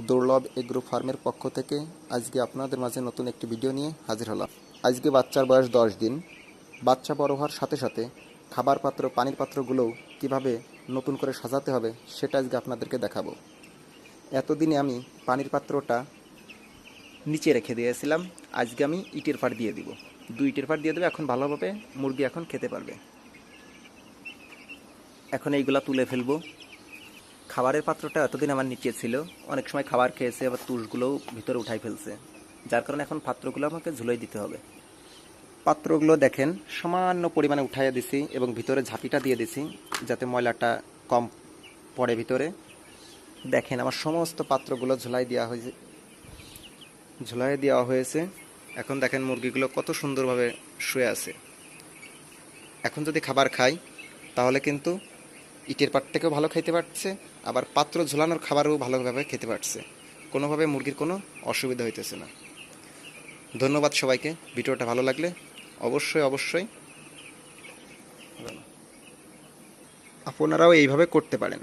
দুর্লভ এগ্রো ফার্মের পক্ষ থেকে আজকে আপনাদের মাঝে নতুন একটি ভিডিও নিয়ে হাজির হলাম। আজকে বাচ্চার বয়স দশ দিন। বাচ্চা বড় হওয়ার সাথে সাথে খাবার পাত্র, পানির পাত্রগুলোও কীভাবে নতুন করে সাজাতে হবে সেটা আজকে আপনাদেরকে দেখাবো। এতদিনে আমি পানির পাত্রটা নিচে রেখে দিয়েছিলাম। আজকে আমি ইটের ফাট দিয়ে দিব। দুই ইটের ফাট দিয়ে দেবে, এখন ভালোভাবে মুরগি এখন খেতে পারবে। এখন এইগুলা তুলে ফেলব। খাবারের পাত্রটা এতদিন আমার নিচে ছিল। অনেক সময় খাবার খেয়েছে, আবার তুষগুলোও ভিতরে উঠাই ফেলছে। যার কারণে এখন পাত্রগুলো আমাকে ঝুলাই দিতে হবে। পাত্রগুলো দেখেন, সামান্য পরিমাণে উঠাইয়া দিছি এবং ভিতরে ঝাঁপিটা দিয়ে দিছি, যাতে ময়লাটা কম পড়ে ভিতরে। দেখেন, আমার সমস্ত পাত্রগুলো ঝুলাই দেওয়া হয়েছে। ঝুলাই দেওয়া হয়েছে। এখন দেখেন মুরগিগুলো কত সুন্দরভাবে শুয়ে আছে। এখন যদি খাবার খাই, তাহলে কিন্তু ইটের পাট থেকেও ভালো খেতে পারছে, আবার পাত্র ঝোলানোর খাবারও ভালোভাবে খেতে পারছে। কোনোভাবে মুরগির কোনো অসুবিধা হইতেছে না। ধন্যবাদ সবাইকে, ভিডিওটা ভালো লাগলে অবশ্যই অবশ্যই। আপনারাও এইভাবে করতে পারেন।